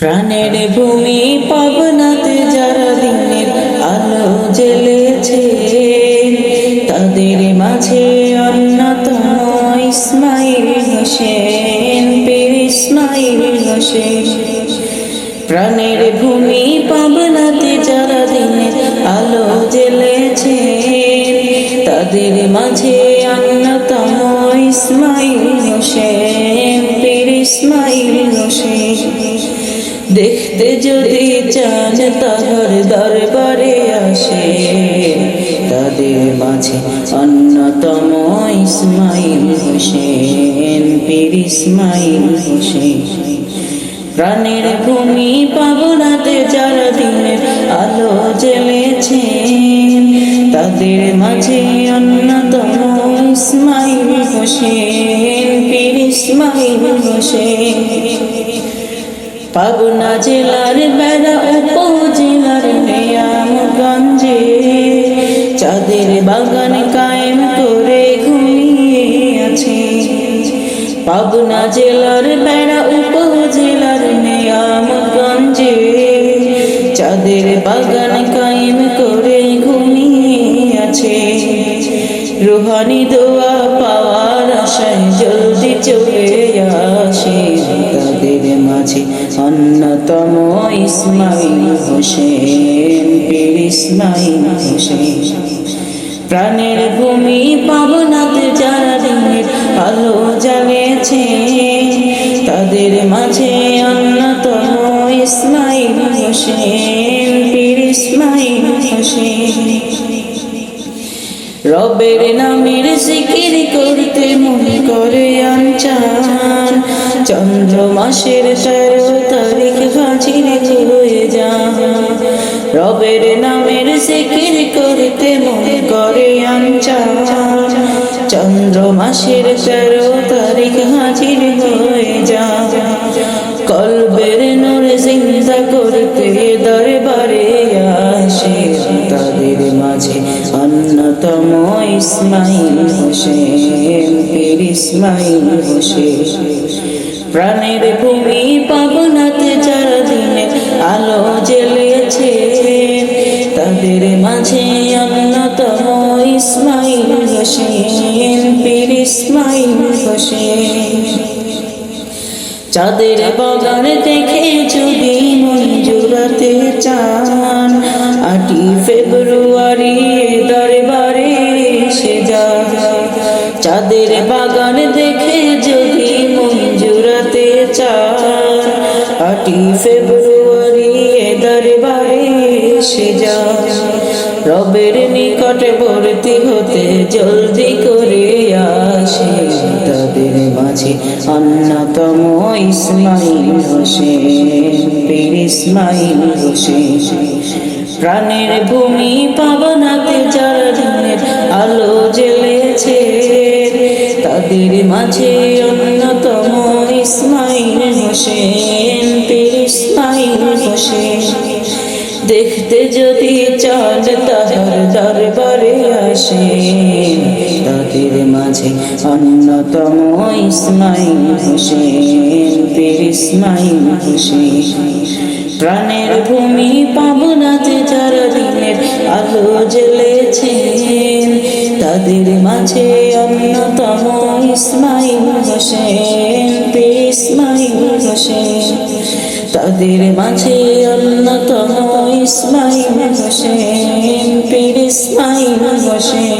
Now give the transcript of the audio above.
প্রাণের ভূমি পাবনাতে যারা দিনের আলো জ্বেলেছে তাদের মাঝে অন্যতম ইসমাইল হোসেন ইসমাইল হোসেন। প্রাণের ভূমি পাবনাতে যারা দিনের আলো জ্বেলেছে, তাদের মাঝে অন্যতম ইসমাইল হোসেন, পীর ইসমাইল দেখতে যদি চান তাহার দরবারে আসে, তাদের মাঝে অন্যতম ইসমাইল হোসেন, পীর ইসমাইল হোসেন। প্রাণের ভূমি পাবনাতে যারা দিনের আলো জ্বেলেছে তাদের মাঝে অন্যতম ইসমাইল হোসেন, পীর ইসমাইল হোসেন। পাবনা জেলার বেড়া উপজেলার নিয়ামগঞ্জে চাঁদের বাগান কায়েম করে ঘুমিয়ে আছে। পাবনা জেলার বেড়া উপজেলার নিয়ামগঞ্জে চাঁদের বাগান কায়েম করে ঘুমিয়ে আছে। রুহানি দোয়া পাওয়ার আশায় জলদি চলে অন্যতম ইসমাইল হোসেন পীর ইসমাইল হোসেন। প্রাণের ভূমি পাবনাতে যারা দিনের আলো জ্বালিয়েছে তাদের মাঝে অন্যতম ইসমাইল হোসেন পীর ইসমাইল হোসেন। রবের নামের জিকির করতে মনে করে আনচান চন্দ্র মাসের তেরো তারিখ হাজির হয়ে যান রবের নামের জিকির করতে মনে করে আনচান চন্দ্র মাসের তেরো তারিখ হাজির হয়ে যান কলবের নূরে জিন্দা করতে দরবারে আসে। তাদের মাঝে অন্যতম ইসমাইল হোসেন, পীর ইসমাইল হোসেন। প্রাণের ভূমি পাবনাতে যারা দিনে আলো জ্বেলেছে, তাদের মাঝে অন্যতম ইসমাইল হোসেন, পীর ইসমাইল হোসেন। চাঁদের বাগান দেখে যদি জুড়াতে চান আটি ফেব্রুয়ারি দরবারে এসে যা চাঁদের বাগান আটি ফেব্রুয়ারি দরবারে এসে যা রবের নিকটে ভর্তি হতে জলদি করে আসে। তাদের মাঝে অন্যতম ইসমাইল হোসেন পীর ইসমাইল হোসেন। প্রাণের ভূমি পাবনাতে যারা দিনের আলো জ্বেলেছে। তাদের মাঝে অন্যতম ইসমাইল হোসেন। হোসেন দেখতে যদি চাঁদ তাহার দরবারে আসে। তাদের মাঝে অন্যতম ইসমাইল হোসেন, পীর ইসমাইল হোসেন। প্রাণের ভূমি পাবনাতে যারা দিনের আলো জ্বেলেছে তাদের মাঝে অন্যতম ইসমাইল হোসেন। তাদের মাঝে অন্যতম ইসমাইল হোসেন পীর ইসমাইল হোসেন।